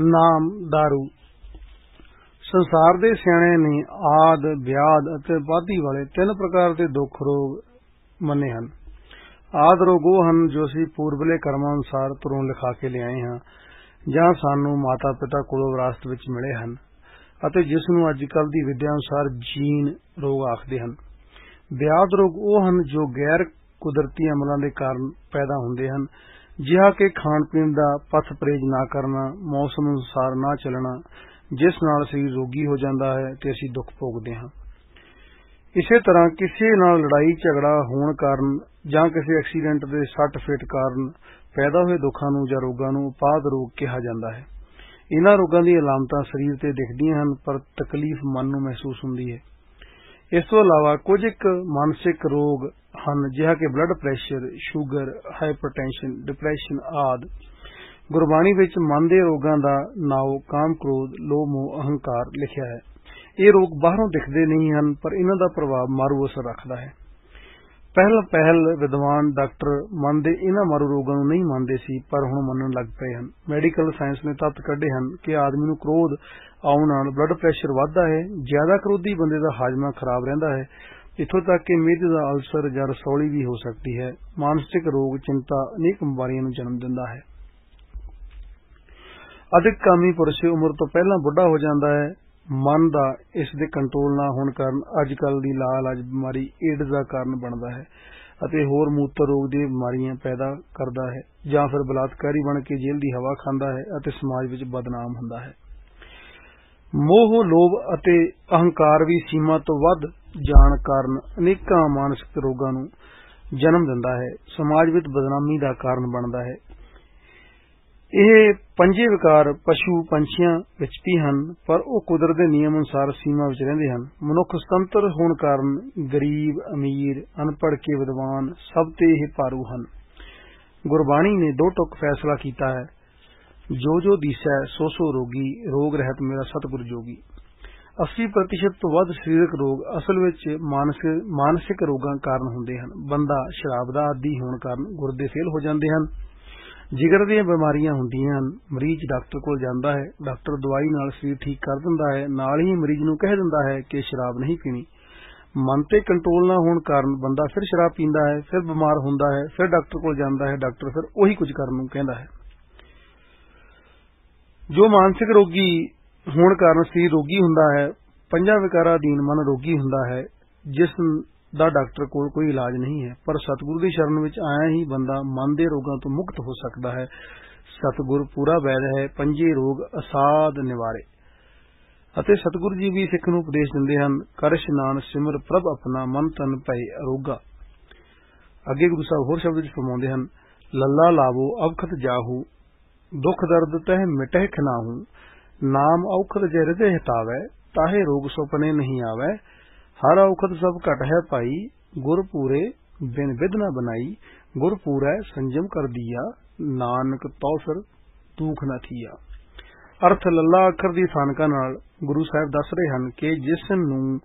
ਨਾਮ दारू। ਸੰਸਾਰ ਦੇ ਸਿਆਣੇ ਨੇ ਆਦ, ਵਿਆਦ ਅਤੇ ਬਾਦੀ ਵਾਲੇ ਤਿੰਨ ਪ੍ਰਕਾਰ ਦੇ ਦੁੱਖ ਰੋਗ ਮੰਨੇ ਹਨ। ਆਦ ਰੋਗ ਉਹ ਹਨ ਜੋ ਅਸੀਂ ਪੂਰਬਲੇ ਕਰਮਾਂ ਅਨੁਸਾਰ ਤੁਰੋਂ ਲਿਖਾ ਕੇ ਲਿਆਏ ਹਾਂ, ਜਾਂ ਸਾਨੂੰ ਮਾਤਾ ਪਿਤਾ ਕੋਲੋਂ ਵਿਰਾਸਤ ਵਿੱਚ ਮਿਲੇ ਹਨ ਅਤੇ ਜਿਸ ਨੂੰ ਅੱਜ ਕੱਲ ਦੀ ਵਿਦਿਆ ਅਨੁਸਾਰ ਜੀਨ ਰੋਗ ਆਖਦੇ ਹਨ। ਵਿਆਦ ਰੋਗ ਉਹ ਹਨ ਜੋ ਗੈਰ ਕੁਦਰਤੀ ਅਮਲਾਂ ਦੇ ਕਾਰਨ ਪੈਦਾ ਹੁੰਦੇ ਹਨ ਜਿਹਾ ਕਿ ਖਾਣ ਪੀਣ ਦਾ ਪਥ ਪਰਹੇਜ਼ ਨਾ ਕਰਨਾ, ਮੌਸਮ ਅਨੁਸਾਰ ਨਾ ਚੱਲਣਾ, ਜਿਸ ਨਾਲ ਸਰੀਰ ਰੋਗੀ ਹੋ ਜਾਂਦਾ ਹੈ ਤੇ ਅਸੀਂ ਦੁੱਖ ਭੋਗਦੇ ਹਾਂ। ਇਸੇ ਤਰ੍ਹਾਂ ਕਿਸੇ ਨਾਲ ਲੜਾਈ, ਝਗੜਾ ਹੋਣ ਕਾਰਨ ਜਾਂ ਕਿਸੇ ਐਕਸੀਡੈਂਟ ਦੇ ਸੱਟ ਫੇਟ ਕਾਰਨ ਪੈਦਾ ਹੋਏ ਦੁੱਖਾਂ ਨੂੰ ਜਾਂ ਰੋਗਾਂ ਨੂੰ ਉਪਾਦ ਰੋਗ ਕਿਹਾ ਜਾਂਦਾ ਹੈ। ਇਹਨਾਂ ਰੋਗਾਂ ਦੀਆਂ ਅਲਾਮਤਾਂ ਸਰੀਰ ਤੇ ਦਿਖਦੀਆਂ ਹਨ, ਪਰ ਤਕਲੀਫ ਮਨ ਨੂੰ ਮਹਿਸੂਸ ਹੁੰਦੀ ਹੈ। ਇਸ ਤੋਂ ਇਲਾਵਾ ਕੁਝ ਇੱਕ ਮਾਨਸਿਕ ਰੋਗ ਹਨ, ਜਿਹਾ ਕਿ blood pressure sugar hypertension depression ਆਦਿ। ਗੁਰਬਾਣੀ ਵਿੱਚ ਮਨ ਦੇ ਰੋਗਾਂ ਦਾ ਨਾਮ ਕਾਮ ਕ੍ਰੋਧ, ਲੋਭ, ਮੋਹ, ਅਹੰਕਾਰ ਲਿਖਿਆ ਹੈ। ਇਹ ਰੋਗ ਬਾਹਰੋਂ ਦਿਖਦੇ ਨਹੀਂ ਹਨ, ਪਰ ਇਹਨਾਂ ਦਾ ਪ੍ਰਭਾਵ ਮਾਰੂ ਅਸਰ ਰੱਖਦਾ ਹੈ। ਪਹਿਲ ਪਹਿਲ ਵਿਦਵਾਨ ਡਾਕਟਰ ਮਨ ਦੇ ਇਹਨਾਂ ਮਾਰੂ ਰੋਗਾਂ ਨੂੰ ਨਹੀਂ ਮੰਨਦੇ ਸੀ, ਪਰ ਹੁਣ ਮੰਨਣ ਲੱਗ ਪਏ ਹਨ। ਮੈਡੀਕਲ ਸਾਇੰਸ ਨੇ ਤੱਤ ਕੱਢੇ ਹਨ ਕਿ ਆਦਮੀ ਨੂੰ ਕ੍ਰੋਧ ਆਉਣ ਨਾਲ ਬਲੱਡ ਪ੍ਰੈਸ਼ਰ ਵੱਧਦਾ ਹੈ, ਜ਼ਿਆਦਾ ਕ੍ਰੋਧੀ ਬੰਦੇ ਦਾ ਹਾਜ਼ਮਾ ਖਰਾਬ ਰਹਿੰਦਾ ਹੈ। ਇਥੋਂ ਤੱਕ ਕਿ ਮਿਹਦੇ ਦਾ ਅਲਸਰ ਜਾਂ ਰਸੌਲੀ ਵੀ ਹੋ ਸਕਦੀ ਹੈ। ਮਾਨਸਿਕ ਰੋਗ ਚਿੰਤਾ ਅਨੇਕ ਬਿਮਾਰੀਆਂ ਨੂੰ ਜਨਮ ਦਿੰਦਾ ਹੈ। ਅਧਿਕ ਕਾਮੀ ਪੁਰਸ਼ ਉਮਰ ਤੋਂ ਪਹਿਲਾਂ ਬੁੱਢਾ ਹੋ ਜਾਂਦਾ ਹੈ। ਮਨ ਦਾ ਇਸ ਦੇ ਕੰਟਰੋਲ ਨਾ ਹੋਣ ਕਾਰਨ ਅੱਜ ਕੱਲ ਦੀ ਲਾਲ ਅਜ ਬਿਮਾਰੀ ਏਡਜ਼ ਦਾ ਕਾਰਨ ਬਣਦਾ ਹੈ ਅਤੇ ਹੋਰ ਮੂਤਰ ਰੋਗ ਦੀਆਂ ਬਿਮਾਰੀਆਂ ਪੈਦਾ ਕਰਦਾ ਹੈ ਜਾਂ ਫਿਰ ਬਲਾਤਕਾਰੀ ਬਣ ਕੇ ਜੇਲ੍ਹ ਦੀ ਹਵਾ ਖਾਂਦਾ ਹੈ ਅਤੇ ਸਮਾਜ ਵਿੱਚ ਬਦਨਾਮ ਹੁੰਦਾ ਹੈ। ਮੋਹ, ਲੋਭ ਅਤੇ ਅਹੰਕਾਰ ਵੀ ਸੀਮਾ ਤੋਂ ਵੱਧ ਜਾਣ ਕਾਰਨ ਅਨੇਕਾਂ ਮਾਨਸਿਕ ਰੋਗਾਂ ਨੂੰ ਜਨਮ ਦਿੰਦਾ ਹੈ। ਸਮਾਜ ਵਿੱਚ ਬਦਨਾਮੀ ਦਾ ਕਾਰਨ ਬਣਦਾ ਹੈ। ਇਹ ਪੰਜੇ ਵਿਕਾਰ ਪਸ਼ੂ ਪੰਛੀਆਂ ਵਿੱਚ ਵੀ ਹਨ, ਪਰ ਉਹ ਕੁਦਰਤ ਦੇ ਨਿਯਮ ਅਨੁਸਾਰ ਸੀਮਾ ਵਿੱਚ ਰਹਿੰਦੇ ਹਨ। ਮਨੁੱਖ ਸੁਤੰਤਰ ਹੋਣ ਕਾਰਨ ਗਰੀਬ, ਅਮੀਰ, ਅਨਪੜ੍ਹ ਕੇ ਵਿਦਵਾਨ ਸਭ ਤੇ ਇਹ ਭਾਰੂ ਹਨ। ਗੁਰਬਾਣੀ ਨੇ ਦੋ ਟੁਕ ਫੈਸਲਾ ਕੀਤਾ ਹੈ। ਜੋ ਜੋ ਦੀਸੈ ਸੋ ਸੋ ਰੋਗੀ, ਰੋਗ ਰਹਿਤ ਮੇਰਾ ਸਤਿਗੁਰ ਜੋਗੀ 80% ਤੋਂ ਵੱਧ ਸਰੀਰਕ ਰੋਗ ਅਸਲ ਵਿੱਚ ਮਾਨਸਿਕ ਰੋਗਾਂ ਕਾਰਨ ਹੁੰਦੇ ਹਨ। ਬੰਦਾ ਸ਼ਰਾਬ ਦਾ ਆਦੀ ਹੋਣ ਕਾਰਨ ਗੁਰਦੇ ਫੇਲ ਹੋ ਜਾਂਦੇ ਹਨ। ਜਿਗਰ ਦੀਆਂ ਬਿਮਾਰੀਆਂ ਹੁੰਦੀਆਂ ਹਨ। ਮਰੀਜ਼ ਡਾਕਟਰ ਕੋਲ ਜਾਂਦਾ ਹੈ। ਡਾਕਟਰ ਦਵਾਈ ਨਾਲ ਸਰੀਰ ਠੀਕ ਕਰ ਦਿੰਦਾ ਹੈ। ਨਾਲ ਹੀ ਮਰੀਜ਼ ਨੂੰ ਕਹਿ ਦਿੰਦਾ ਹੈ ਕਿ ਸ਼ਰਾਬ ਨਹੀਂ ਪੀਣੀ। ਮਨ ਤੇ ਕੰਟਰੋਲ ਨਾ ਹੋਣ ਕਾਰਨ ਬੰਦਾ ਫਿਰ ਸ਼ਰਾਬ ਪੀਂਦਾ ਹੈ, ਫਿਰ ਬਿਮਾਰ ਹੁੰਦਾ ਹੈ, ਫਿਰ ਡਾਕਟਰ ਕੋਲ ਜਾਂਦਾ ਹੈ। ਡਾਕਟਰ ਫਿਰ ਉਹੀ ਕੁਝ ਕਰਨ ਨੂੰ ਕਹਿੰਦਾ ਹੈ। ਜੋ ਮਾਨਸਿਕ ਰੋਗੀ ਹੋਣ ਕਾਰਨ ਸਰੀਰ ਰੋਗੀ ਹੁੰਦਾ ਹੈ, ਪੰਜਾਂ ਵਿਕਾਰਾਂ ਅਧੀਨ ਮਨ ਰੋਗੀ ਹੁੰਦਾ ਹੈ, ਜਿਸ ਦਾ ਡਾਕਟਰ ਕੋਲ ਕੋਈ ਇਲਾਜ ਨਹੀਂ ਹੈ। ਪਰ ਸਤਿਗੁਰੂ ਦੀ ਸ਼ਰਨ ਵਿੱਚ ਆਇਆ ਹੀ ਬੰਦਾ ਮਨ ਦੇ ਰੋਗਾਂ ਤੋਂ ਮੁਕਤ ਹੋ ਸਕਦਾ ਹੈ। ਸਤਿਗੁਰ ਪੂਰਾ ਵੈਦ ਹੈ, ਪੰਜੇ ਰੋਗ ਅਸਾਦ ਨਿਵਾਰੇ। ਅਤੇ ਸਤਿਗੁਰੂ ਜੀ ਵੀ ਸਿੱਖ ਨੂੰ ਉਪਦੇਸ਼ ਦਿੰਦੇ ਹਨ, ਕਰ ਇਸ਼ਨਾਨ ਸਿਮਰ ਪ੍ਰਭ ਆਪਣਾ ਮਨ ਤਨ ਭੈ ਅਰੋਗਾ। ਅੱਗੇ ਗੁਰੂ ਸਾਹਿਬ ਹੋਰ ਸ਼ਬਦ ਵਿੱਚ ਫਰਮਾਉਂਦੇ ਹਨ, ਲੱਲਾ ਲਾਵੋ ਅਵਖਤ ਜਾਹੂ, ਦੁਖ ਦਰਦ ਤਹਿ ਮਿਟਹਿ ਖਨਾਹੂ ਨਾਮ ਔਖਦ ਜੇ ਹਿਰਦੇ ਹਟਾਵੇ, ਤਾਹੇ ਰੋਗ ਸੁਪਨੇ ਨਹੀਂ ਆਵੇ। ਹਰ ਔਖਦ ਸਭ ਘਟ ਹੈ ਭਾਈ ਗੁਰ ਪੂਰੇ ਬਿਨ ਵਿਦਨਾ ਬਣਾਈ। ਗੁਰ ਪੂਰੈ ਸੰਜਮ ਕਰ ਦਿਆ, ਨਾਨਕ ਤੌਸਰ ਤੂਖ ਨਾ ਥੀਆ। ਅਰਥ ਲੱਲਾ ਅੱਖਰ ਦੀ ਥਾਨਕਾ ਨਾਲ ਗੁਰੂ ਸਾਹਿਬ ਦੱਸ ਰਹੇ ਹਨ ਕਿ ਜਿਸ ਨੂੰ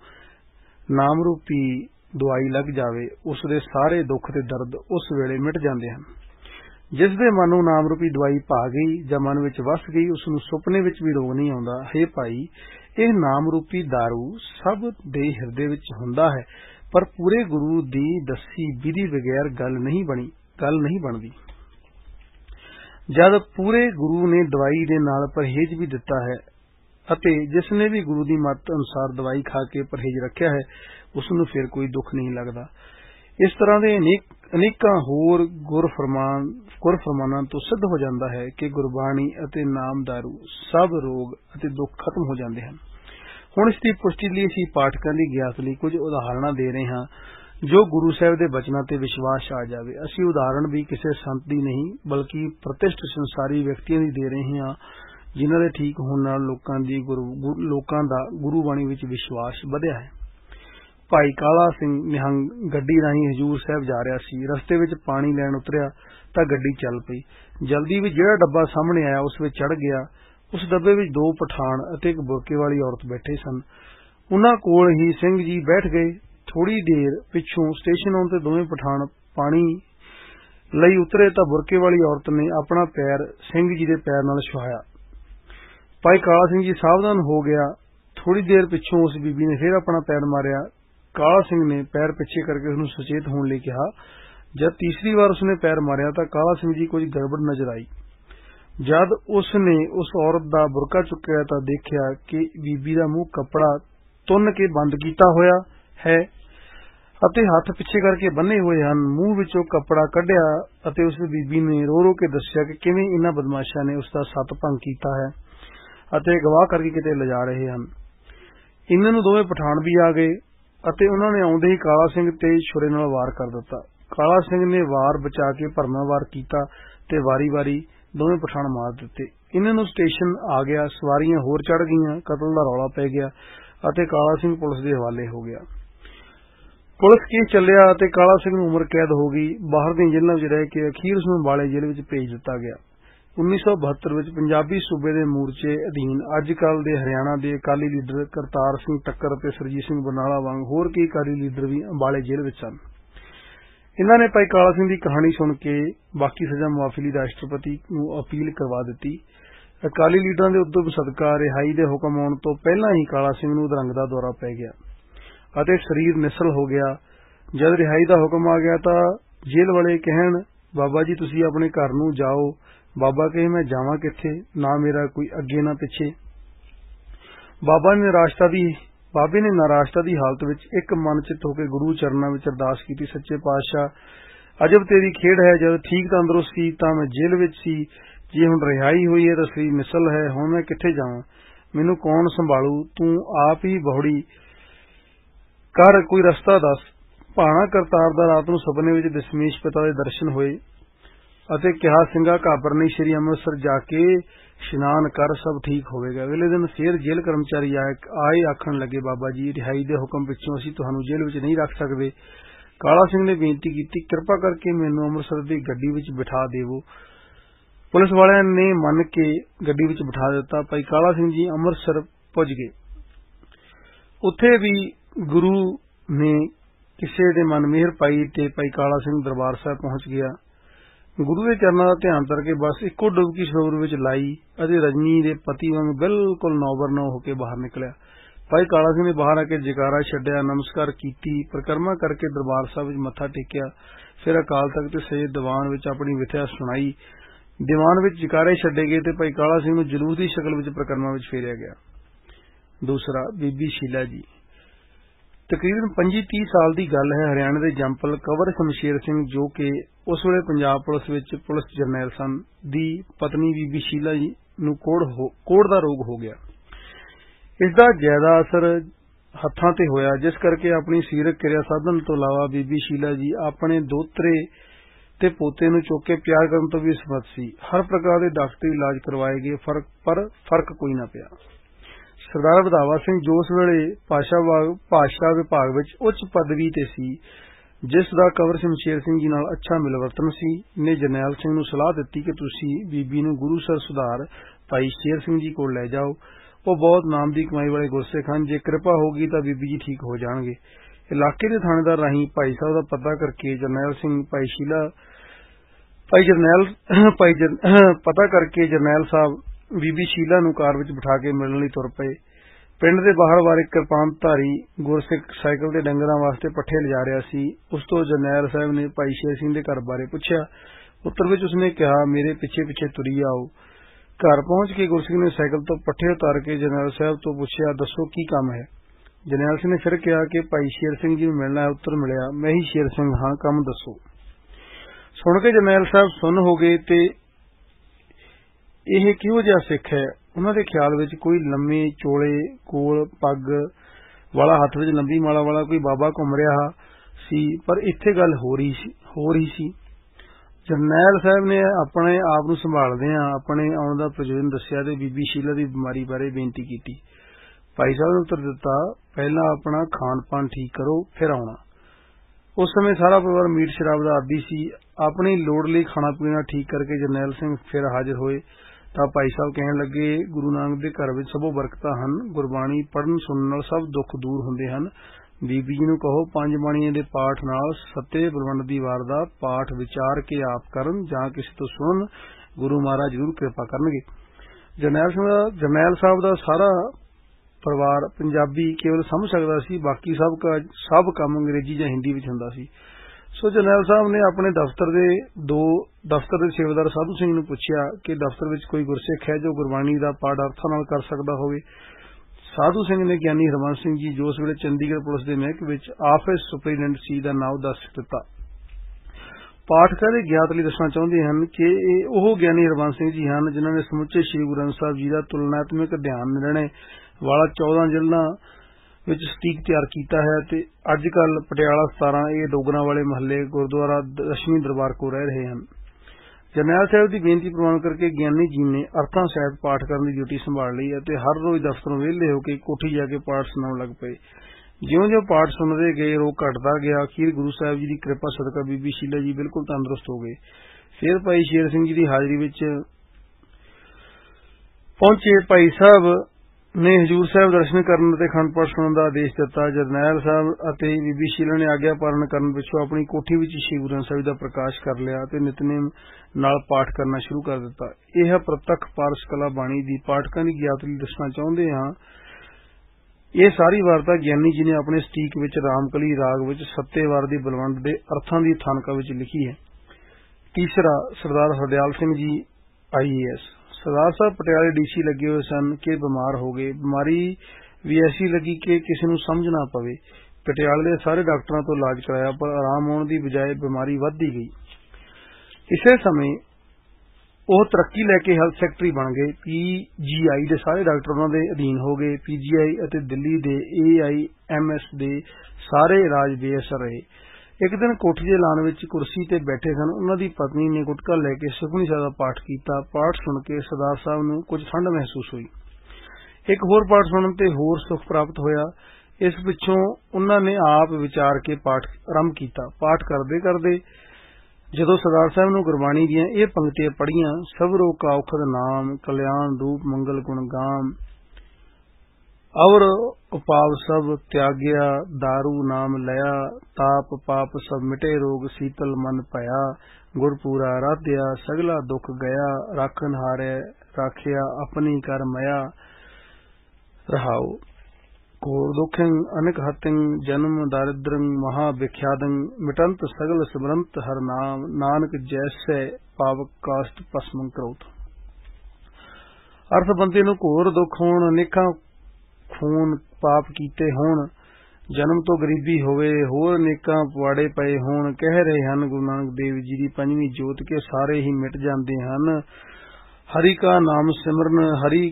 ਨਾਮ ਰੂਪੀ ਦਵਾਈ ਲੱਗ ਜਾਵੇ, ਉਸ ਦੇ ਸਾਰੇ ਦੁੱਖ ਤੇ ਦਰਦ ਉਸ ਵੇਲੇ ਮਿਟ ਜਾਂਦੇ ਹਨ। ਜਿਸ ਦੇ ਮਨ ਨੂੰ ਨਾਮ ਰੂਪੀ ਦਵਾਈ ਪਾ ਗਈ ਜਾਂ ਮਨ ਵਿੱਚ ਵਸ ਗਈ, ਉਸ ਨੂੰ ਸੁਪਨੇ ਵਿੱਚ ਵੀ ਰੋਗ ਨਹੀਂ ਆਉਂਦਾ। ਹੈ ਭਾਈ, ਇਹ ਨਾਮ ਰੂਪੀ दारू ਸਭ ਦੇ ਹਿਰਦੇ ਵਿੱਚ ਹੁੰਦਾ ਹੈ, ਪਰ ਪੂਰੇ ਗੁਰੂ ਦੀ ਦੱਸੀ ਵਿਧੀ ਬਗੈਰ ਗੱਲ ਨਹੀਂ ਬਣੀ, ਗੱਲ ਨਹੀਂ ਬਣਦੀ। ਜਦ ਪੂਰੇ ਗੁਰੂ ਨੇ ਦਵਾਈ ਦੇ ਨਾਲ ਪਰਹੇਜ਼ ਵੀ ਦਿੱਤਾ ਹੈ ਅਤੇ ਜਿਸ ਨੇ ਵੀ ਗੁਰੂ ਦੀ ਮੱਤ ਅਨੁਸਾਰ ਦਵਾਈ ਖਾ ਕੇ ਪਰਹੇਜ਼ ਰੱਖਿਆ ਹੈ, ਉਸ ਨੂੰ ਫਿਰ ਕੋਈ ਦੁੱਖ ਨਹੀਂ ਲੱਗਦਾ। ਇਸ ਤਰ੍ਹਾਂ ਦੇ ਅਨੇਕ ਅਨੇਕਾਂ ਹੋਰ ਗੁਰ ਫਰਮਾਨ ਗੁਰ ਫਰਮਾਨਾਂ ਤੋਂ ਸਿੱਧ ਹੋ ਜਾਂਦਾ ਹੈ ਕਿ ਗੁਰਬਾਣੀ ਅਤੇ ਨਾਮਦਾਰੂ ਸਭ ਰੋਗ ਅਤੇ ਦੁੱਖ ਖਤਮ ਹੋ ਜਾਂਦੇ ਹਨ। ਹੁਣ ਇਸ ਦੀ ਪੁਸ਼ਟੀ ਲਈ ਅਸੀਂ ਪਾਠਕਾਂ ਦੀ ਗਿਆਸ ਲਈ ਕੁਝ ਉਦਾਹਰਣਾਂ ਦੇ ਰਹੇ ਹਾਂ, ਜੋ ਗੁਰੂ ਸਾਹਿਬ ਦੇ ਬਚਨਾਂ ਤੇ ਵਿਸ਼ਵਾਸ ਆ ਜਾਵੇ। ਅਸੀਂ ਉਦਾਹਰਣ ਵੀ ਕਿਸੇ ਸੰਤ ਦੀ ਨਹੀਂ, ਬਲਕਿ ਪ੍ਰਤਿਸ਼ਠ ਸੰਸਾਰੀ ਵਿਅਕਤੀਆਂ ਦੀ ਦੇ ਰਹੇ ਹਾਂ, ਜਿਨ੍ਹਾਂ ਦੇ ਠੀਕ ਹੋਣ ਨਾਲ ਲੋਕਾਂ ਦੀ ਲੋਕਾਂ ਦਾ ਗੁਰੂ ਬਾਣੀ ਵਿੱਚ ਵਿਸ਼ਵਾਸ ਵਧਿਆ ਹੈ। ਭਾਈ ਕਾਲਾ ਸਿੰਘ ਨਿਹੰਗ ਗੱਡੀ ਰਾਹੀਂ ਹਜੂਰ ਸਾਹਿਬ ਜਾ ਰਿਹਾ ਸੀ। ਰਸਤੇ ਵਿੱਚ ਪਾਣੀ ਲੈਣ ਉਤਰਿਆ ਤਾਂ ਗੱਡੀ ਚੱਲ ਪਈ। ਜਲਦੀ ਵਿੱਚ ਜਿਹੜਾ ਡੱਬਾ ਸਾਹਮਣੇ ਆਇਆ, ਉਸ ਵਿੱਚ ਚੜ ਗਿਆ। ਉਸ ਡੱਬੇ ਵਿੱਚ ਦੋ ਪਠਾਨ ਅਤੇ ਇੱਕ ਬੁਰਕੇ ਵਾਲੀ ਔਰਤ ਬੈਠੇ ਸਨ। ਉਹਨਾਂ ਕੋਲ ਹੀ ਸਿੰਘ ਜੀ ਬੈਠ ਗਏ। ਥੋੜੀ ਦੇਰ ਪਿੱਛੋਂ ਸਟੇਸ਼ਨ ਆਉਣ ਤੇ ਦੋਵੇਂ ਪਠਾਨ ਪਾਣੀ ਲਈ ਉਤਰੇ ਤਾਂ ਬੁਰਕੇ ਵਾਲੀ ਔਰਤ ਨੇ ਆਪਣਾ ਪੈਰ ਸਿੰਘ ਜੀ ਦੇ ਪੈਰ ਨਾਲ ਛੁਹਾਇਆ। ਭਾਈ ਕਾਲਾ ਸਿੰਘ ਜੀ ਸਾਵਧਾਨ ਹੋ ਗਿਆ। ਥੋੜੀ ਦੇਰ ਪਿੱਛੋਂ ਉਸ ਬੀਬੀ ਨੇ ਫਿਰ ਆਪਣਾ ਪੈਰ ਮਾਰਿਆ। ਕਾਲਾ ਸਿੰਘ ਨੇ ਪੈਰ ਪਿੱਛੇ ਕਰਕੇ ਉਸ ਨੂੰ ਸੁਚੇਤ ਹੋਣ ਲਈ ਕਿਹਾ। ਜਦ ਤੀਸਰੀ ਵਾਰ ਉਸਨੇ ਪੈਰ ਮਾਰਿਆ ਤਾਂ ਕਾਲਾ ਸਿੰਘ ਜੀ ਕੁਝ ਗੜਬੜ ਨਜ਼ਰ ਆਈ। ਜਦ ਉਸ ਨੇ ਉਸ ਔਰਤ ਦਾ ਬੁਰਕਾ ਚੁੱਕਿਆ ਤਾਂ ਦੇਖਿਆ ਕਿ ਬੀਬੀ ਦਾ ਮੂੰਹ ਕੱਪੜਾ ਤੁੰਨ ਕੇ ਬੰਦ ਕੀਤਾ ਹੋਇਆ ਹੈ ਅਤੇ ਹੱਥ ਪਿੱਛੇ ਕਰਕੇ ਬੰਨੇ ਹੋਏ ਹਨ। ਮੂੰਹ ਵਿੱਚੋਂ ਕੱਪੜਾ ਕੱਢਿਆ ਅਤੇ ਉਸ ਬੀਬੀ ਨੇ ਰੋ ਰੋ ਕੇ ਦੱਸਿਆ ਕਿ ਕਿਵੇਂ ਇਹਨਾਂ ਬਦਮਾਸ਼ਾਂ ਨੇ ਉਸ ਦਾ ਸੱਤ ਭੰਗ ਕੀਤਾ ਹੈ ਅਤੇ ਗਵਾਹ ਕਰਕੇ ਕਿਤੇ ਲਿਜਾ ਰਹੇ ਹਨ। ਇਹਨਾਂ ਨੂੰ ਦੋਵੇਂ ਪਠਾਨ ਵੀ ਆ ਗਏ। ਅਤੇ ਉਹਨਾਂ ਨੇ ਆਉਂਦੇ ਹੀ ਕਾਲਾ ਸਿੰਘ ਤੇ ਛੁਰੇ ਨਾਲ ਵਾਰ ਕਰ ਦਿੱਤਾ। ਕਾਲਾ ਸਿੰਘ ਨੇ ਵਾਰ ਬਚਾ ਕੇ ਭਰਮਾ ਵਾਰ ਕੀਤਾ ਤੇ ਵਾਰੀ-ਵਾਰੀ ਦੋਵੇਂ ਪਠਾਨ ਮਾਰ ਦਿੱਤੇ। ਇਹਨਾਂ ਨੂੰ ਸਟੇਸ਼ਨ ਆ ਗਿਆ, ਸਵਾਰੀਆਂ ਹੋਰ ਚੜ ਗਈਆਂ, ਕਤਲ ਦਾ ਰੌਲਾ ਪੈ ਗਿਆ ਅਤੇ ਕਾਲਾ ਸਿੰਘ ਪੁਲਿਸ ਦੇ ਹਵਾਲੇ ਹੋ ਗਿਆ। ਪੁਲਿਸ ਕੇਸ ਚੱਲਿਆ ਅਤੇ ਕਾਲਾ ਸਿੰਘ ਨੂੰ ਉਮਰ ਕੈਦ ਹੋ ਗਈ। ਬਾਹਰ ਦੀਆਂ ਜੇਲ੍ਹਾਂ ਵਿੱਚ ਰਹਿ ਕੇ ਅਖੀਰ ਉਸ ਨੂੰ ਬਾਲੇ ਜੇਲ੍ਹ ਵਿੱਚ ਭੇਜ ਦਿੱਤਾ ਗਿਆ। 1972 ਵਿੱਚ ਪੰਜਾਬੀ ਸੂਬੇ ਦੇ ਮੋਰਚੇ ਅਧੀਨ ਅੱਜ ਕੱਲ ਦੇ ਹਰਿਆਣਾ ਦੇ ਅਕਾਲੀ ਲੀਡਰ ਕਰਤਾਰ ਸਿੰਘ ਟੱਕਰ ਅਤੇ ਸਰਜੀਤ ਸਿੰਘ ਬਰਨਾਲਾ ਵਾਂਗ ਹੋਰ ਕਈ ਅਕਾਲੀ ਲੀਡਰ ਵੀ ਅੰਬਾਲੇ ਜੇਲ੍ਹ ਵਿੱਚ ਸਨ। ਇਹਨਾਂ ਨੇ ਭਾਈ ਕਾਲਾ ਸਿੰਘ ਦੀ ਕਹਾਣੀ ਸੁਣ ਕੇ ਬਾਕੀ ਸਜ਼ਾ ਮੁਆਫੀ ਲਈ ਰਾਸ਼ਟਰਪਤੀ ਨੂੰ ਅਪੀਲ ਕਰਵਾ ਦਿੱਤੀ। ਅਕਾਲੀ ਲੀਡਰਾਂ ਦੇ ਉਦਮ ਸਦਕਾ ਰਿਹਾਈ ਦੇ ਹੁਕਮ ਆਉਣ ਤੋਂ ਪਹਿਲਾਂ ਹੀ ਕਾਲਾ ਸਿੰਘ ਨੂੰ ਦਰੰਗ ਦਾ ਦੌਰਾ ਪੈ ਗਿਆ ਅਤੇ ਸਰੀਰ ਨਿਸਲ ਹੋ ਗਿਆ। ਜਦ ਰਿਹਾਈ ਦਾ ਹੁਕਮ ਆ ਗਿਆ ਤਾਂ ਜੇਲ੍ਹ ਵਾਲੇ ਕਹਿਣ, ਬਾਬਾ ਜੀ, ਤੁਸੀਂ ਆਪਣੇ ਘਰ ਨੂੰ ਜਾਓ ਬਾਬਾ ਕਹੇ ਮੈਂ ਜਾਵਾਂ ਕਿੱਥੇ? ਨਾ ਮੇਰਾ ਕੋਈ ਅੱਗੇ ਨਾ ਪਿੱਛੇ। ਬਾਬਾ ਨੇ ਨਿਰਾਸ਼ਤਾ ਦੀ ਬਾਬੇ ਨੇ ਨਿਰਾਸ਼ਤਾ ਦੀ ਹਾਲਤ ਵਿੱਚ ਇੱਕ ਮਨ ਚਿਤ ਹੋ ਕੇ ਗੁਰੂ ਚਰਨਾਂ ਵਿੱਚ ਅਰਦਾਸ ਕੀਤੀ, ਸੱਚੇ ਪਾਤਸ਼ਾਹ। ਅਜਬ ਤੇਰੀ ਖੇਡ ਹੈ, ਜਦ ਠੀਕ ਤੰਦਰੁਸਤ ਸੀ ਤਾਂ ਮੈਂ ਜੇਲ੍ਹ ਵਿੱਚ ਸੀ। ਜੇ ਹੁਣ ਰਿਹਾਈ ਹੋਈ ਹੈ, ਤਾਂ ਸਰੀਰ ਮਿਸਲ ਹੈ, ਹੁਣ ਮੈਂ ਕਿੱਥੇ ਜਾਵਾਂ? ਮੈਨੂੰ ਕੌਣ ਸੰਭਾਲੂ? ਤੂੰ ਆਪ ਹੀ ਬਹੁੜੀ। ਕਰ ਕੋਈ ਰਸਤਾ ਦੱਸ। ਭਾਣਾ ਕਰਤਾਰ ਦਾ ਰਾਤ ਨੂੰ ਸੁਪਨੇ ਵਿੱਚ ਦਸ਼ਮੇਸ਼ ਪਿਤਾ ਦੇ ਦਰਸ਼ਨ ਹੋਏ। ਅਤੇ ਕਿਹਾ, ਸਿੰਘਾ, ਘਾਬਰ ਸ਼੍ਰੀ ਅੰਮ੍ਰਿਤਸਰ ਜਾ ਕੇ ਇਸ਼ਨਾਨ ਕਰ, ਸਭ ਠੀਕ ਹੋਵੇਗਾ। ਅਗਲੇ ਦਿਨ ਫੇਰ ਜੇਲ੍ਹ ਕਰਮਚਾਰੀ ਆਏ ਆਖਣ ਲੱਗੇ, ਬਾਬਾ ਜੀ, ਰਿਹਾਈ ਦੇ ਹੁਕਮ ਪਿੱਛੋਂ ਅਸੀਂ ਤੁਹਾਨੂੰ ਜੇਲ੍ਹ ਵਿੱਚ ਨਹੀਂ ਰੱਖ ਸਕਦੇ। ਕਾਲਾ ਸਿੰਘ ਨੇ ਬੇਨਤੀ ਕੀਤੀ, ਕਿਰਪਾ ਕਰਕੇ ਮੈਨੂੰ ਅੰਮ੍ਰਿਤਸਰ ਦੀ ਗੱਡੀ ਵਿੱਚ ਬਿਠਾ ਦੇਵੋ। ਪੁਲਿਸ ਵਾਲਿਆਂ ਨੇ ਮੰਨ ਕੇ ਗੱਡੀ ਵਿੱਚ ਬਿਠਾ ਦਿੱਤਾ। ਭਾਈ ਕਾਲਾ ਸਿੰਘ ਜੀ ਅੰਮ੍ਰਿਤਸਰ ਪੁੱਜ ਗਏ। ਉੱਥੇ ਵੀ ਗੁਰੂ ਨੇ ਕਿਸੇ ਦੇ ਮਨ ਮਿਹਰ ਪਾਈ ਤੇ ਭਾਈ ਕਾਲਾ ਸਿੰਘ ਦਰਬਾਰ ਸਾਹਿਬ ਪਹੁੰਚ ਗਿਆ। ਗੁਰੂ ਦੇ ਚਰਨਾਂ ਦਾ ਧਿਆਨ ਕਰਕੇ ਬਸ ਇੱਕੋ ਡੁਬਕੀ ਸਰੋਵਰ ਵਿੱਚ ਲਾਈ ਅਤੇ ਰਜਨੀ ਦੇ ਪਤੀ ਵਾਂਗ ਬਿਲਕੁਲ ਨੌਬਰ ਹੋ ਕੇ ਬਾਹਰ ਨਿਕਲਿਆ। ਭਾਈ ਕਾਲਾ ਸਿੰਘ ਨੇ ਬਾਹਰ ਆ ਕੇ ਜਕਾਰਾ ਛੱਡਿਆ, ਨਮਸਕਾਰ ਕੀਤੀ, ਪ੍ਰਕਰਮਾ ਕਰਕੇ ਦਰਬਾਰ ਸਾਹਿਬ ਵਿੱਚ ਮੱਥਾ ਟੇਕਿਆ। ਫਿਰ ਅਕਾਲ ਤਖਤ ਤੇ ਸਜੇ ਦੀਵਾਨ ਵਿੱਚ ਆਪਣੀ ਵਿਥਿਆ ਸੁਣਾਈ। ਦੀਵਾਨ ਵਿੱਚ ਜਕਾਰੇ ਛੱਡੇ ਗਏ ਤੇ ਭਾਈ ਕਾਲਾ ਸਿੰਘ ਨੂੰ ਜਲੂਸ ਦੀ ਸ਼ਕਲ ਵਿੱਚ ਪ੍ਰਕਰਮਾ ਵਿੱਚ ਫੇਰਿਆ ਗਿਆ। ਦੂਸਰਾ, ਬੀਬੀ ਸ਼ੀਲਾ ਜੀ। ਤਕਰੀਬਨ 25-30 ਸਾਲ ਦੀ ਗੱਲ ਹੈ, ਹਰਿਆਣਾ ਦੇ ਜੰਪਲ ਕਵਰ ਸ਼ਮਸ਼ੇਰ ਸਿੰਘ ਜੋ ਕਿ ਉਸ ਵੇਲੇ ਪੰਜਾਬ ਪੁਲਿਸ ਵਿੱਚ ਪੁਲਿਸ ਜਰਨੈਲ ਸਨ। ਦੀ ਪਤਨੀ ਬੀਬੀ ਸ਼ੀਲਾ ਜੀ ਨੂੰ ਕੋੜ ਕੋੜ ਦਾ ਰੋਗ ਹੋ ਗਿਆ। ਇਸ ਦਾ ਜ਼ਿਆਦਾ ਅਸਰ ਹੱਥਾਂ ਤੇ ਹੋਇਆ, ਜਿਸ ਕਰਕੇ ਆਪਣੀ ਸੀਰਕ ਕਿਰਿਆ ਸਾਧਨ ਤੋਂ ਇਲਾਵਾ ਬੀਬੀ ਸ਼ੀਲਾ ਜੀ ਆਪਣੇ ਦੋਤਰੇ ਤੇ ਪੋਤੇ ਨੂੰ ਚੁੱਕ ਕੇ ਪਿਆਰ ਕਰਨ ਤੋਂ ਵੀ ਸਮਰਥ ਸੀ। ਹਰ ਪ੍ਰਕਾਰ ਦੇ ਡਾਕਟਰੀ ਇਲਾਜ ਕਰਵਾਏ ਗਏ, ਫ਼ਰਕ, ਪਰ ਫ਼ਰਕ ਕੋਈ ਨਾ ਪਿਆ। ਸਰਦਾਰ ਵਧਾਵਾ ਸਿੰਘ ਜੋਸ਼ ਉਸ ਵੇਲੇ ਭਾਸ਼ਾ ਵਿਭਾਗ ਵਿੱਚ ਉੱਚ ਪਦਵੀ ਤੇ ਸੀ ਜਿਸ ਦਾ ਕਵਰ ਸ਼ਮਸ਼ੇਰ ਸਿੰਘ ਜੀ ਨਾਲ ਅੱਛਾ ਮਿਲਵਰਤਨ ਸੀ, ਨੇ ਜਰਨੈਲ ਸਿੰਘ ਨੂੰ ਸਲਾਹ ਦਿੱਤੀ ਕਿ ਤੁਸੀਂ ਬੀਬੀ ਨੂੰ ਗੁਰੂ ਸਰ ਸੁਧਾਰ ਭਾਈ ਸ਼ੇਰ ਸਿੰਘ ਜੀ ਕੋਲ ਲੈ ਜਾਓ। ਉਹ ਬਹੁਤ ਨਾਮ ਦੀ ਕਮਾਈ ਵਾਲੇ ਗੁਰਸਿੱਖ ਹਨ, ਜੇ ਕਿਰਪਾ ਹੋਗੀ ਤਾਂ ਬੀਬੀ ਜੀ ਠੀਕ ਹੋ ਜਾਣਗੇ। ਇਲਾਕੇ ਦੇ ਥਾਣੇਦਾਰ ਰਾਹੀਂ ਭਾਈ ਸਾਹਿਬ ਦਾ ਪਤਾ ਕਰਕੇ ਜਰਨੈਲ ਸਿੰਘ, ਭਾਈ ਸ਼ੀਲਾ, ਭਾਈ ਜਰਨੈਲ, ਭਾਈ ਪਤਾ ਕਰਕੇ ਜਰਨੈਲ ਸਾਹਿਬ ਬੀਬੀ ਸ਼ੀਲਾ ਨੂੰ ਕਾਰ ਵਿੱਚ ਬਿਠਾ ਕੇ ਮਿਲਣ ਲਈ ਤੁਰ ਪਏ। ਪਿੰਡ ਦੇ ਬਾਹਰ ਵਾਰ ਇੱਕ ਕਿਰਪਾਨ ਧਾਰੀ ਗੁਰਸਿੱਖ ਸਾਈਕਲ ਤੇ ਡੰਗਰਾਂ ਵਾਸਤੇ ਪੱਠੇ ਲਿਜਾ ਰਿਹਾ ਸੀ। ਉਸ ਤੋਂ ਜਰਨੈਲ ਸਾਹਿਬ ਨੇ ਭਾਈ ਸ਼ੇਰ ਸਿੰਘ ਦੇ ਘਰ ਬਾਰੇ ਪੁੱਛਿਆ। ਉੱਤਰ ਵਿੱਚ ਉਸਨੇ ਕਿਹਾ, ਮੇਰੇ ਪਿੱਛੇ ਪਿੱਛੇ ਤੁਰੀ ਆਓ। ਘਰ ਪਹੁੰਚ ਕੇ ਗੁਰਸਿੱਖ ਨੇ ਸਾਈਕਲ ਤੋਂ ਪੱਠੇ ਉਤਾਰ ਕੇ ਜਰਨੈਲ ਸਾਹਿਬ ਤੋਂ ਪੁੱਛਿਆ, ਦੱਸੋ ਕੀ ਕੰਮ ਹੈ? ਜਰਨੈਲ ਸਿੰਘ ਨੇ ਫਿਰ ਕਿਹਾ ਕਿ ਭਾਈ ਸ਼ੇਰ ਸਿੰਘ ਜੀ ਨੂੰ ਮਿਲਣਾ ਹੈ, ਉੱਤਰ ਮਿਲਿਆ, ਮੈਂ ਹੀ ਸ਼ੇਰ ਸਿੰਘ ਹਾਂ, ਕੰਮ ਦੱਸੋ। ਸੁਣ ਕੇ ਜਰਨੈਲ ਸਾਹਿਬ ਸੁਣ ਹੋ ਗਏ ਤੇ ਇਹ ਕਿਹੋ ਜਿਹਾ ਸਿੱਖ ਹੈ? ਉਹਨਾਂ ਦੇ ਖਿਆਲ ਵਿੱਚ ਕੋਈ ਲੰਮੇ ਚੋਲੇ, ਕੋਲ, ਪੱਗ, ਵਾਲਾ ਹੱਥ ਵਿੱਚ ਲੰਬੀ ਮਾਲਾ ਵਾਲਾ ਕੋਈ ਬਾਬਾ ਘੁੰਮ ਰਿਹਾ ਸੀ, ਪਰ ਇੱਥੇ ਗੱਲ ਹੋ ਰਹੀ ਸੀ, ਹੋ ਰਹੀ ਸੀ। ਜਰਨੈਲ ਸਾਹਿਬ ਨੇ ਆਪਣੇ ਆਪ ਨੂੰ ਸੰਭਾਲਦੇ ਆ, ਆਪਣੇ ਆਉਣ ਦਾ ਪ੍ਰਯੋਜਨ ਦੱਸਿਆ ਤੇ ਬੀਬੀ ਸ਼ੀਲਾ ਦੀ ਬਿਮਾਰੀ ਬਾਰੇ ਬੇਨਤੀ ਕੀਤੀ। ਭਾਈ ਸਾਹਿਬ ਨੇ ਉੱਤਰ ਦਿੱਤਾ, ਪਹਿਲਾਂ ਆਪਣਾ ਖਾਣ ਪਾਣ ਠੀਕ ਕਰੋ, ਫਿਰ ਆਉਣਾ। ਉਸ ਸਮੇਂ ਸਾਰਾ ਪਰਿਵਾਰ ਮੀਟ ਸ਼ਰਾਬ ਦਾ ਆਦੀ ਸੀ। ਆਪਣੀ ਲੋੜ ਲਈ ਖਾਣਾ ਪੀਣਾ ਠੀਕ ਕਰਕੇ ਜਰਨੈਲ ਸਿੰਘ ਫਿਰ ਹਾਜ਼ਰ ਹੋਏ। ਤਾਂ ਭਾਈ ਸਾਹਿਬ ਕਹਿਣ ਲੱਗੇ, ਗੁਰੂ ਨਾਨਕ ਦੇ ਘਰ ਵਿੱਚ ਸਭੋ ਬਰਕਤਾਂ ਹਨ, ਗੁਰਬਾਣੀ ਪੜਨ ਸੁਣਨ ਨਾਲ ਸਭ ਦੁੱਖ ਦੂਰ ਹੁੰਦੇ ਹਨ। ਬੀਬੀ ਜੀ ਨੂੰ ਕਹੋ, ਪੰਜ ਬਾਣੀਆਂ ਦੇ ਪਾਠ ਨਾਲ ਸੱਤੇ ਬਲਵੰਡ ਦੀ ਵਾਰ ਦਾ ਪਾਠ ਵਿਚਾਰ ਕੇ ਆਪ ਕਰਨ, ਜਾਂ ਕਿਸੇ ਤੋਂ ਸੁਣਨ, ਗੁਰੂ ਮਹਾਰਾਜ ਜ਼ਰੂਰ ਕਿਰਪਾ ਕਰਨਗੇ। ਜਰਨੈਲ ਸਿੰਘ ਜਰਨੈਲ ਸਾਹਿਬ ਦਾ ਸਾਰਾ ਪਰਿਵਾਰ ਪੰਜਾਬੀ ਕੇਵਲ ਸਮਝ ਸਕਦਾ ਸੀ, ਬਾਕੀ ਸਭ ਸਭ ਕੰਮ ਅੰਗਰੇਜ਼ੀ ਜਾਂ ਹਿੰਦੀ ਵਿੱਚ ਹੁੰਦਾ ਸੀ। ਸੋ ਜਰਨੈਲ ਸਾਹਿਬ ਨੇ ਆਪਣੇ ਦਫ਼ਤਰ ਦੇ ਦੋ ਦਫ਼ਤਰ ਦੇ ਸੇਵਾਦਾਰ ਸਾਧੂ ਸਿੰਘ ਨੂੰ ਪੁੱਛਿਆ ਕਿ ਦਫ਼ਤਰ ਵਿੱਚ ਕੋਈ ਗੁਰਸਿੱਖ ਹੈ ਜੋ ਗੁਰਬਾਣੀ ਦਾ ਪਾਠ ਅਰਥਾਂ ਨਾਲ ਕਰ ਸਕਦਾ ਹੋਵੇ। ਸਾਧੂ ਸਿੰਘ ਨੇ ਗਿਆਨੀ ਹਰਮਨ ਸਿੰਘ ਜੀ ਜੋ ਉਸ ਵੇਲੇ ਚੰਡੀਗੜ੍ਹ ਪੁਲਿਸ ਦੇ ਮਹਿਕ ਵਿੱਚ ਆਫਿਸ ਸੁਪਰੀਡੈਂਟ ਸੀ ਦਾ ਨਾਮ ਦੱਸ ਦਿੱਤਾ। ਪਾਠਕਾਂ ਦੇ ਗਿਆਤ ਲਈ ਦੱਸਣਾ ਚਾਹੁੰਦੇ ਹਨ ਕਿ ਇਹ ਉਹ ਗਿਆਨੀ ਹਰਬੰਸ ਸਿੰਘ ਜੀ ਹਨ ਜਿਨ੍ਹਾਂ ਨੇ ਸਮੁੱਚੇ ਸ੍ਰੀ ਗੁਰੂ ਗ੍ਰੰਥ ਸਾਹਿਬ ਜੀ ਦਾ ਤੁਲਨਾਤਮਕ ਧਿਆਨ ਨਿਰਣੇ ਵਾਲਾ 14 ਜ਼ਿਲ੍ਹਾ ਵਿੱਚ ਸਟੀਕ ਤਿਆਰ ਕੀਤਾ ਹੈ ਤੇ ਅੱਜ ਕੱਲ ਪਟਿਆਲਾ 17 ਇਹ ਡੋਗਰਾ ਵਾਲੇ ਮਹੱਲੇ ਗੁਰਦੁਆਰਾ ਦਸ਼ਮੀ ਦਰਬਾਰ ਕੋ ਰਹਿ ਰਹੇ ਹਨ। ਜਰਨੈਲ ਸਾਹਿਬ ਦੀ ਬੇਨਤੀ ਪ੍ਰਵਾਨ ਕਰਕੇ ਗਿਆਨੀ ਜੀ ਨੇ ਅਰਥਾਂ ਸਾਹਿਬ ਪਾਠ ਕਰਨ ਦੀ ਡਿਊਟੀ ਸੰਭਾਲ ਲਈ ਅਤੇ ਹਰ ਰੋਜ਼ ਦਫ਼ਤਰੋਂ ਵਿਹਲੇ ਹੋ ਕੇ ਕੋਠੀ ਜਾ ਕੇ ਪਾਠ ਸੁਣਾਉਣ ਲੱਗ ਪਏ। ਜਿਉਂ-ਜਿਉਂ ਪਾਠ ਸੁਣਦੇ ਗਏ, ਰੋਗ ਘਟਦਾ ਗਿਆ, ਅਖੀਰ ਗੁਰੂ ਸਾਹਿਬ ਜੀ ਦੀ ਕਿਰਪਾ ਸਦਕਾ ਬੀਬੀ ਸ਼ੀਲਾ ਜੀ ਬਿਲਕੁਲ ਤੰਦਰੁਸਤ ਹੋ ਗਏ। ਫਿਰ ਭਾਈ ਸ਼ੇਰ ਸਿੰਘ ਜੀ ਦੀ ਹਾਜ਼ਰੀ ਵਿੱਚ ਪਹੁੰਚੇ ਭਾਈ ਸਾਹਿਬ ਨੇ ਹਜੂਰ ਸਾਹਿਬ ਦਰਸ਼ਨ ਕਰਨ ਅਤੇ ਖੰਡ ਪਾਠ ਸੁਣਨ ਦਾ ਆਦੇਸ਼ ਦਿੱਤਾ। ਜਰਨੈਲ ਸਾਹਿਬ ਅਤੇ ਬੀਬੀ ਸ਼ੀਲਾ ਨੇ ਆਗਿਆ ਪਾਲਣ ਕਰਨ ਪਿੱਛੋਂ ਆਪਣੀ ਕੋਠੀ ਵਿੱਚ ਸ਼੍ਰੀ ਗੁਰੂ ਸਾਹਿਬ ਦਾ ਪ੍ਰਕਾਸ਼ ਕਰ ਲਿਆ ਤੇ ਨਿਤਨੇਮ ਨਾਲ ਪਾਠ ਕਰਨਾ ਸ਼ੁਰੂ ਕਰ ਦਿੱਤਾ। ਇਹ ਪ੍ਰਤੱਖ ਪਾਰਸ ਕਲਾ ਬਾਣੀ ਦੀ ਪਾਠਕਾਂ ਦੀ ਗਿਆਤ ਲਈ ਦੱਸਣਾ ਚਾਹੁੰਦੇ ਹਾਂ। ਇਹ ਸਾਰੀ ਵਾਰਤਾ ਗਿਆਨੀ ਜੀ ਨੇ ਆਪਣੇ ਸਟੀਕ ਵਿੱਚ ਰਾਮਕਲੀ ਰਾਗ ਵਿੱਚ ਸੱਤੇਵਾਰ ਦੀ ਬਲਵੰਡ ਦੇ ਅਰਥਾਂ ਦੀ ਥਾਨਕਾ ਵਿੱਚ ਲਿਖੀ ਹੈ। ਤੀਸਰਾ ਸਰਦਾਰ ਹਰਦਿਆਲ ਸਿੰਘ ਜੀ ਆਈਏਐਸ ਸਰਦਾਰ ਸਾਹਿਬ ਪਟਿਆਲੇ ਡੀਸੀ ਲੱਗੇ ਹੋਏ ਸਨ ਕਿ ਬਿਮਾਰ ਹੋ ਗਏ। ਬਿਮਾਰੀ ਵੀ ਐਸੀ ਲੱਗੀ ਕਿ ਕਿਸੇ ਨੂੰ ਸਮਝ ਨਾ ਪਵੇ। ਪਟਿਆਲੇ ਦੇ ਸਾਰੇ ਡਾਕਟਰਾਂ ਤੋਂ ਇਲਾਜ ਕਰਾਇਆ, ਪਰ ਆਰਾਮ ਹੋਣ ਦੀ ਬਜਾਏ ਬਿਮਾਰੀ ਵੱਧਦੀ ਗਈ। ਇਸੇ ਸਮੇਂ ਉਹ ਤਰੱਕੀ ਲੈ ਕੇ ਹੈਲਥ ਸੈਕਟਰੀ ਬਣ ਗਏ। ਪੀਜੀਆਈ ਦੇ ਸਾਰੇ ਡਾਕਟਰ ਉਹਨਾਂ ਦੇ ਅਧੀਨ ਹੋ ਗਏ। ਪੀਜੀਆਈ ਅਤੇ ਦਿੱਲੀ ਦੇ ਏਆਈਐਮਐਸ ਦੇ ਸਾਰੇ ਇਲਾਜ ਬੇਅਸਰ ਰਹੇ। ਇੱਕ ਦਿਨ ਕੋਠੀ ਦੇ ਲਾਨ ਵਿੱਚ ਕੁਰਸੀ ਤੇ ਬੈਠੇ ਸਨ। ਉਹਨਾਂ ਦੀ ਪਤਨੀ ਨੇ ਗੁਟਕਾ ਲੈ ਕੇ ਸੁਖਮਨੀ ਸਾਹਿਬ ਦਾ ਪਾਠ ਕੀਤਾ। ਪਾਠ ਸੁਣ ਕੇ ਸਰਦਾਰ ਸਾਹਿਬ ਨੂੰ ਕੁਝ ਠੰਡ ਮਹਿਸੂਸ ਹੋਈ। ਇੱਕ ਹੋਰ ਪਾਠ ਸੁਣਨ ਤੇ ਹੋਰ ਸੁਖ ਪ੍ਰਾਪਤ ਹੋਇਆ। ਇਸ ਪਿੱਛੋਂ ਉਹਨਾਂ ਨੇ ਆਪ ਵਿਚਾਰ ਕੇ ਪਾਠ ਆਰੰਭ ਕੀਤਾ। ਪਾਠ ਕਰਦੇ ਕਰਦੇ ਜਦੋਂ ਸਰਦਾਰ ਸਾਹਿਬ ਨੂੰ ਗੁਰਬਾਣੀ ਦੀਆਂ ਇਹ ਪੰਕਤੀਆਂ ਪੜੀਆਂ ਸਭ ਕਾ ਔਖਦ ਨਾਮ, ਕਲਿਆਣ ਰੂਪ ਮੰਗਲ ਗੁਣ ਗਾਮ ਔਰ ਉਪਾਵ ਸਭ ਤਿਆਗਿਆ दारू ਨਾਮ ਲਿਆ, ਤਾਪ ਪਾਪ ਸਭ ਮਿਟੇ, ਰੋਗ ਸੀਤਲ ਮਨ ਭਇਆ। ਗੁਰ ਰਾਧਿਆ, ਸਗਲਾ ਦੁੱਖ ਗਿਆ ਰਾਖਨ ਹਾਰੇ, ਰਾਖਿਆ ਆਪਣੀ ਕਰ ਮਇਆ। ਰਹਾਉ। ਘੋਰ ਦੁਖੰ, ਅਨਕ ਹਤੰ, ਜਨਮ ਦਰਿਦਰੰ, ਮਹਾ ਵਿਖਿਆਦੰ, ਮਿਟੰਤ ਸਗਲ ਸਿਮਰੰਤ ਹਰ ਨਾਮ। ਨਾਨਕ ਜੈਸੇ ਪਾਵਕ ਕਾਸ਼ਟ ਪਸਮੰ ਕਰੋਤ। ਅਰਥ ਬੰਦੇ ਨੂੰ ਘੋਰ ਦੁੱਖ ਹੋਣ, ਅਨੇਕਾਂ ਖੂਨ ਪਾਪ ਕੀਤੇ ਹੋਣ, ਜਨਮ ਤੋਂ ਗਰੀਬੀ ਹੋਵੇ, ਹੋਰ ਅਨੇਕਾਂ ਪਵਾੜੇ ਪਏ ਹੋਣ, ਕਹਿ ਰਹੇ ਹਨ ਗੁਰੂ ਨਾਨਕ ਦੇਵ ਜੀ ਦੀ ਪੰਜਵੀਂ ਜੋਤ ਕੇ ਸਾਰੇ ਹੀ ਮਿਟ ਜਾਂਦੇ ਹਨ। ਹਰੀ ਕਾ ਨਾਮ ਸਿਮਰਨ, ਹਰੀ,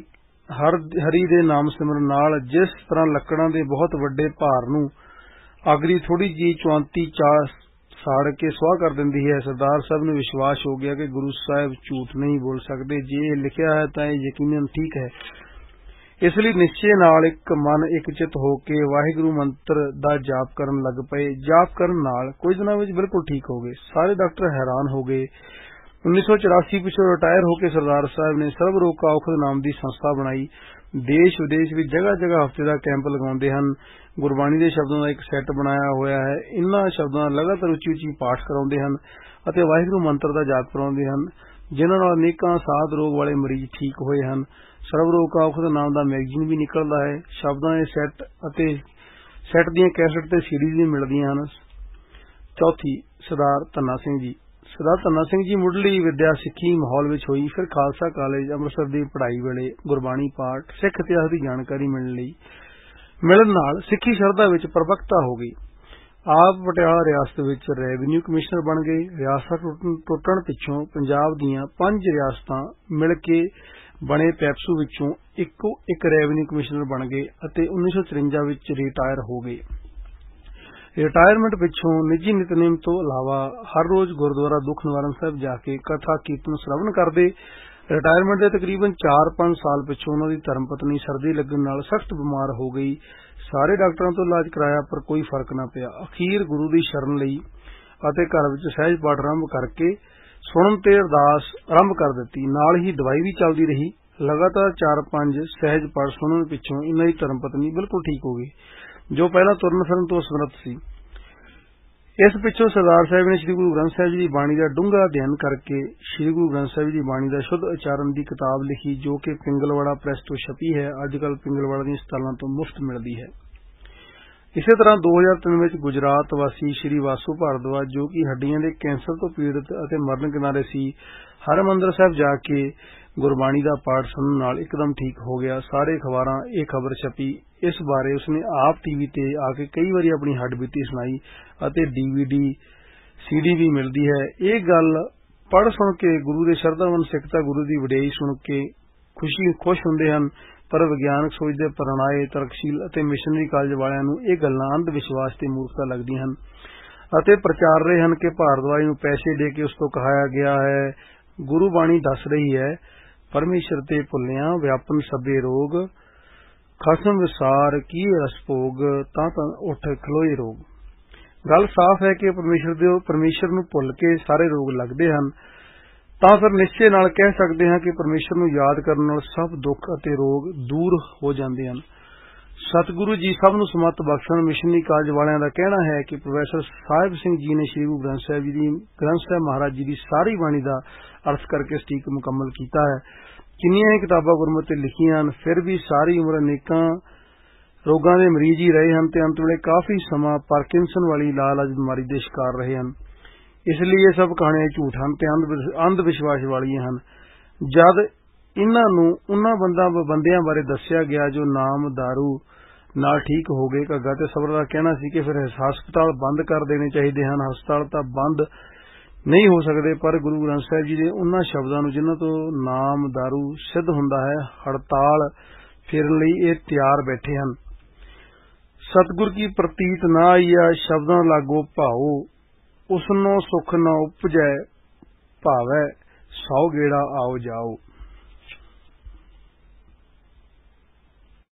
ਹਰ, ਹਰੀ ਦੇ ਨਾਮ ਸਿਮਰਨ ਨਾਲ ਜਿਸ ਤਰ੍ਹਾਂ ਲੱਕੜਾਂ ਦੇ ਬਹੁਤ ਵੱਡੇ ਭਾਰ ਨੂੰ ਅਗਰੀ ਥੋੜੀ ਜੀ ਚੌਂਤੀ ਚਾ ਸਾੜ ਕੇ ਸਵਾਹ ਕਰ ਦਿੰਦੀ ਹੈ, ਸਰਦਾਰ ਸਾਹਿਬ ਨੂੰ ਵਿਸ਼ਵਾਸ ਹੋ ਗਿਆ ਕਿ ਗੁਰੂ ਸਾਹਿਬ ਝੂਠ ਨਹੀਂ ਬੋਲ ਸਕਦੇ। ਜੇ ਇਹ ਲਿਖਿਆ ਹੈ ਤਾਂ ਇਹ ਯਕੀਨਨ ਠੀਕ ਹੈ। ਇਸ ਲਈ ਨਿਸ਼ਚੇ ਨਾਲ ਇੱਕ ਮਨ ਇੱਕ ਚਿਤ ਹੋ ਕੇ ਵਾਹਿਗੁਰੂ ਮੰਤਰ ਦਾ ਜਾਪ ਕਰਨ ਲੱਗ ਪਏ। ਜਾਪ ਕਰਨ ਨਾਲ ਕੁਝ ਦਿਨਾਂ ਵਿੱਚ ਬਿਲਕੁਲ ਠੀਕ ਹੋ ਗਏ ਸਾਰੇ ਡਾਕਟਰ ਹੈਰਾਨ ਹੋ ਗਏ। 1984 ਵਿੱਚ ਰਿਟਾਇਰ ਹੋ ਕੇ ਸਰਦਾਰ ਸਾਹਿਬ ਨੇ ਸਰਬ ਰੋਗ ਔਖਦ ਨਾਮ ਦੀ ਸੰਸਥਾ ਬਣਾਈ। ਦੇਸ਼ ਵਿਦੇਸ਼ ਵਿੱਚ ਜਗ੍ਹਾ ਜਗ੍ਹਾ ਹਫ਼ਤੇ ਦਾ ਕੈਂਪ ਲਗਾਉਂਦੇ ਹਨ। ਗੁਰਬਾਣੀ ਦੇ ਸ਼ਬਦਾਂ ਦਾ ਇੱਕ ਸੈੱਟ ਬਣਾਇਆ ਹੋਇਆ ਹੈ। ਇਨ੍ਹਾਂ ਸ਼ਬਦਾਂ ਦਾ ਲਗਾਤਾਰ ਉੱਚੀ ਉੱਚੀ ਪਾਠ ਕਰਾਉਂਦੇ ਹਨ ਅਤੇ ਵਾਹਿਗੁਰੂ ਮੰਤਰ ਦਾ ਜਾਪ ਕਰਾਉਂਦੇ ਹਨ, ਜਿਨ੍ਹਾਂ ਨਾਲ ਅਨੇਕਾਂ ਸਾਧ ਰੋਗ ਵਾਲੇ ਮਰੀਜ਼ ਠੀਕ ਹੋਏ ਹਨ। ਸਰਬ ਰੋਗ ਕਾ ਔਖਦ ਨਾਮ ਦਾ ਮੈਗਜ਼ੀਨ ਵੀ ਨਿਕਲਦਾ ਹੈ। ਸ਼ਬਦਾਂ ਦੇ ਸੈੱਟ ਅਤੇ ਸੈੱਟ ਦੀਆਂ ਕੈਸਟ ਤੇ ਸੀਡੀਜ਼ ਵੀ ਮਿਲਦੀਆਂ ਹਨ। ਚੌਥੀ, ਸਰਦਾਰ ਧੰਨਾ ਸਿੰਘ ਜੀ। ਸਰਦਾਰ ਧੰਨਾ ਸਿੰਘ ਜੀ ਮੁੱਢਲੀ ਵਿਦਿਆ ਸਿੱਖੀ ਮਾਹੌਲ ਵਿੱਚ ਹੋਈ। ਫਿਰ ਖਾਲਸਾ ਕਾਲਜ ਅੰਮ੍ਰਿਤਸਰ ਦੀ ਪੜ੍ਹਾਈ ਵੇਲੇ ਗੁਰਬਾਣੀ ਪਾਠ, ਸਿੱਖ ਇਤਿਹਾਸ ਦੀ ਜਾਣਕਾਰੀ ਮਿਲਣ ਲਈ ਮਿਲਣ ਨਾਲ ਸਿੱਖੀ ਸ਼ਰਧਾ ਵਿੱਚ ਪ੍ਰਵਕਤਾ ਹੋ ਗਈ। ਆਪ ਪਟਿਆਲਾ ਰਿਆਸਤ ਵਿੱਚ ਰੈਵਨਿਊ ਕਮਿਸ਼ਨਰ ਬਣ ਗਏ। ਰਿਆਸਤ ਟੁੱਟਣ ਪਿੱਛੋਂ ਪੰਜਾਬ ਦੀਆਂ ਪੰਜ ਰਿਆਸਤਾਂ ਮਿਲ ਕੇ ਬਣੇ ਪੈਪਸੂ ਵਿੱਚੋਂ ਇੱਕੋ ਇੱਕ ਰੈਵਨਿਊ ਕਮਿਸ਼ਨਰ ਬਣ ਗਏ ਅਤੇ 1953 ਵਿੱਚ ਰਿਟਾਇਰ ਹੋ ਗਏ। ਰਿਟਾਇਰਮੈਂਟ ਪਿੱਛੋਂ ਨਿੱਜੀ ਨਿਤਨੇਮ ਤੋਂ ਇਲਾਵਾ ਹਰ ਰੋਜ਼ ਗੁਰਦੁਆਰਾ ਦੁੱਖ ਨਿਵਾਰਨ ਸਾਹਿਬ ਜਾ ਕੇ ਕਥਾ ਕੀਰਤਨ ਸ਼ਰਵਣ ਕਰਦੇ, ਰਿਟਾਇਰਮੈਂਟ ਦੇ ਤਕਰੀਬਨ 4-5 ਸਾਲ ਪਿੱਛੋਂ ਉਹਨਾਂ ਦੀ ਧਰਮ ਪਤਨੀ ਸਰਦੀ ਲੱਗਣ ਨਾਲ ਸਖਤ ਬਿਮਾਰ ਹੋ ਗਈ। ਸਾਰੇ ਡਾਕਟਰਾਂ ਤੋਂ ਇਲਾਜ ਕਰਾਇਆ, ਪਰ ਕੋਈ ਫ਼ਰਕ ਨਾ ਪਿਆ। ਅਖੀਰ ਗੁਰੂ ਦੀ ਸ਼ਰਨ ਲਈ ਅਤੇ ਘਰ ਵਿੱਚ ਸਹਿਜ ਪਾਠ ਆਰੰਭ ਕਰਕੇ ਸੁਣਨ ਤੇ ਅਰਦਾਸ ਆਰੰਭ ਕਰ ਦਿੱਤੀ। ਨਾਲ ਹੀ ਦਵਾਈ ਵੀ ਚੱਲਦੀ ਰਹੀ। ਲਗਾਤਾਰ 4-5 ਸਹਿਜ ਪਾਠ ਸੁਣਨ ਪਿੱਛੋਂ ਇਹਨਾਂ ਦੀ ਧਰਮ ਪਤਨੀ ਬਿਲਕੁਲ ਠੀਕ ਹੋ ਗਈ, ਜੋ ਪਹਿਲਾਂ ਤੁਰਨ ਫਿਰਨ ਤੋਂ ਸਮਰੱਥ ਸੀ। ਇਸ ਪਿੱਛੋਂ ਸਰਦਾਰ ਸਾਹਿਬ ਨੇ ਸ੍ਰੀ ਗੁਰੂ ਗ੍ਰੰਥ ਸਾਹਿਬ ਜੀ ਦੀ ਬਾਣੀ ਦਾ ਡੂੰਘਾ ਅਧਿਐਨ ਕਰਕੇ ਸ੍ਰੀ ਗੁਰੂ ਗ੍ਰੰਥ ਸਾਹਿਬ ਜੀ ਦੀ ਬਾਣੀ ਦਾ ਸ਼ੁੱਧ ਉਚਾਰਨ ਦੀ ਕਿਤਾਬ ਲਿਖੀ, ਜੋ ਕਿ ਪਿੰਗਲਵਾੜਾ ਪ੍ਰੈਸ ਤੋਂ ਛਪੀ ਹੈ, ਅੱਜ ਕੱਲ ਪਿੰਗਲਵਾੜਾ ਦੀਆਂ ਸਟਾਲਾਂ ਤੋਂ ਮੁਫਤ ਮਿਲਦੀ ਹੈ। ਇਸੇ ਤਰ੍ਹਾਂ 2003 ਵਿੱਚ ਗੁਜਰਾਤ ਵਾਸੀ ਸ੍ਰੀ ਵਾਸੂ ਭਾਰਦਵਾਜ, ਜੋ ਕਿ ਹੱਡੀਆਂ ਦੇ ਕੈਂਸਰ ਤੋਂ ਪੀੜਤ ਅਤੇ ਮਰਨ ਕਿਨਾਰੇ ਸੀ, ਹਰਮੰਦਰ ਸਾਹਿਬ ਜਾ ਕੇ ਗੁਰਬਾਣੀ ਦਾ ਪਾਠ ਸੁਣਨ ਨਾਲ ਇੱਕਦਮ ਠੀਕ ਹੋ ਗਿਆ। ਸਾਰੇ ਅਖਬਾਰਾਂ ਇਹ ਖਬਰ ਛਪੀ। ਇਸ ਬਾਰੇ ਉਸਨੇ ਆਪ ਟੀਵੀ ਤੇ ਆ ਕੇ ਕਈ ਵਾਰੀ ਆਪਣੀ ਹੱਡਬੀਤੀ ਸੁਣਾਈ ਅਤੇ ਡੀਵੀਡੀ ਸੀਡੀ ਵੀ ਮਿਲਦੀ ਹੈ। ਇਹ ਗੱਲ ਪੜ ਸੁਣ ਕੇ ਗੁਰੂ ਦੇ ਸ਼ਰਧਾਵਨ ਸਿੱਖ ਤਾਂ ਗੁਰੂ ਦੀ ਵਡਿਆਈ ਸੁਣ ਕੇ ਖੁਸ਼ੀ, ਖੁਸ਼ ਹੁੰਦੇ ਹਨ। ਪਰ ਵਿਗਿਆਨਕ ਸੋਚ ਦੇ ਪਰਣਾਏ, ਤਰਕਸ਼ੀਲ ਅਤੇ ਮਿਸ਼ਨਰੀ ਕਾਲਜ ਵਾਲਿਆਂ ਨੂੰ ਇਹ ਗੱਲਾਂ ਅੰਧ ਵਿਸ਼ਵਾਸ ਤੇ ਮੂਰਖਤਾ ਲੱਗਦੀਆਂ ਹਨ। ਅਤੇ ਪ੍ਰਚਾਰ ਰਹੇ ਹਨ ਕਿ ਭਾਰਦਵਾਜ ਨੂੰ ਪੈਸੇ ਦੇ ਕੇ ਉਸ ਤੋਂ ਕਹਾਇਆ ਗਿਆ ਹੈ, ਗੁਰੂ ਬਾਣੀ ਦੱਸ ਰਹੀ ਹੈ, ਪਰਮੇਸ਼ਰ ਤੇ ਭੁੱਲਿਆ ਵਿਆਪਨ ਸਭੇ ਰੋਗ, ਖਸਮ ਵਿਸਾਰ ਕੀ ਰਸ ਭੋਗ, ਤਾਂ ਤਾਂ ਉੱਠ ਖਲੋਏ ਰੋਗ। ਗੱਲ ਸਾਫ਼ ਹੈ ਕਿ ਪਰਮੇਸ਼ਰ ਦੇ ਪਰਮੇਸ਼ਰ ਨੂੰ ਭੁੱਲ ਕੇ ਸਾਰੇ ਰੋਗ ਲੱਗਦੇ ਹਨ। ਤਾਂ ਫਿਰ ਨਿਸ਼ਚੇ ਨਾਲ ਕਹਿ ਸਕਦੇ ਹਾਂ ਕਿ ਪਰਮੇਸ਼ਰ ਨੂੰ ਯਾਦ ਕਰਨ ਨਾਲ ਸਭ ਦੁੱਖ ਅਤੇ ਰੋਗ ਦੂਰ ਹੋ ਜਾਂਦੇ ਹਨ। ਸਤਿਗੁਰੂ ਜੀ ਸਭ ਨੂੰ ਸਮਤ ਬਖਸ਼ਣ, ਮਿਸ਼ਨਰੀ ਕਾਜ ਵਾਲਿਆਂ ਦਾ ਕਹਿਣਾ ਹੈ ਕਿ ਪ੍ਰੋਫੈਸਰ ਸਾਹਿਬ ਸਿੰਘ ਜੀ ਨੇ ਸ੍ਰੀ ਗੁਰੂ ਗ੍ਰੰਥ ਸਾਹਿਬ ਜੀ ਦੀ, ਗ੍ਰੰਥ ਸਾਹਿਬ ਮਹਾਰਾਜ ਜੀ ਦੀ ਸਾਰੀ ਬਾਣੀ ਦਾ ਅਰਥ ਕਰਕੇ ਸਟੀਕ ਮੁਕੰਮਲ ਕੀਤਾ ਹੈ। ਕਿੰਨੀਆਂ ਹੀ ਕਿਤਾਬਾਂ ਗੁਰਮਤਿ ਲਿਖੀਆਂ ਹਨ, ਫਿਰ ਵੀ ਸਾਰੀ ਉਮਰ ਅਨੇਕਾਂ ਰੋਗਾਂ ਦੇ ਮਰੀਜ਼ ਹੀ ਰਹੇ ਹਨ ਤੇ ਅੰਤ ਵੇਲੇ ਕਾਫੀ ਸਮਾਂ ਪਾਰਕਿੰਸਨ ਵਾਲੀ ਲਾਲ ਅਜ ਬਿਮਾਰੀ ਦੇ ਸ਼ਿਕਾਰ ਰਹੇ ਹਨ। ਇਸ ਲਈ ਇਹ ਸਭ ਕਹਾਣੀਆਂ ਝੂਠ ਹਨ ਤੇ ਅੰਧ ਵਿਸ਼ਵਾਸ ਵਾਲੀਆਂ ਹਨ ਜਦ ਇਹਨਾਂ ਨੂੰ ਉਹਨਾਂ ਬੰਦਾਂ ਬੰਦਿਆਂ ਬਾਰੇ ਦੱਸਿਆ ਗਿਆ ਜੋ ਨਾਮ दारू ਨਾਲ ਠੀਕ ਹੋ ਗਏ ਘੱਗਾ ਤੇ ਸਬਰ ਦਾ ਕਹਿਣਾ ਸੀ ਕਿ ਫਿਰ ਹਸਪਤਾਲ ਬੰਦ ਕਰ ਦੇਣੇ ਚਾਹੀਦੇ ਹਨ ਹਸਪਤਾਲ ਤਾਂ ਬੰਦ ਨਹੀਂ ਹੋ ਸਕਦੇ ਪਰ ਗੁਰੂ ਗ੍ਰੰਥ ਸਾਹਿਬ ਜੀ ਦੇ ਉਹਨਾਂ ਸ਼ਬਦਾਂ ਨੂੰ ਜਿਨ੍ਹਾਂ ਤੋਂ ਨਾਮ दारू ਸਿੱਧ ਹੁੰਦਾ ਹੈ ਹੜਤਾਲ ਫੇਰਨ ਲਈ ਇਹ ਤਿਆਰ ਬੈਠੇ ਹਨ ਸਤਗੁਰ ਕੀ ਪ੍ਰਤੀਤ ਨਾ ਆਈਆ ਸ਼ਬਦਾਂ ਲਾਗੋ ਭਾਉ ਉਸ ਨੂੰ ਸੁਖ ਨਾ ਉਪਜੈ ਭਾਵੈ ਸੌ ਗੇੜਾ ਆਓ ਜਾਓ।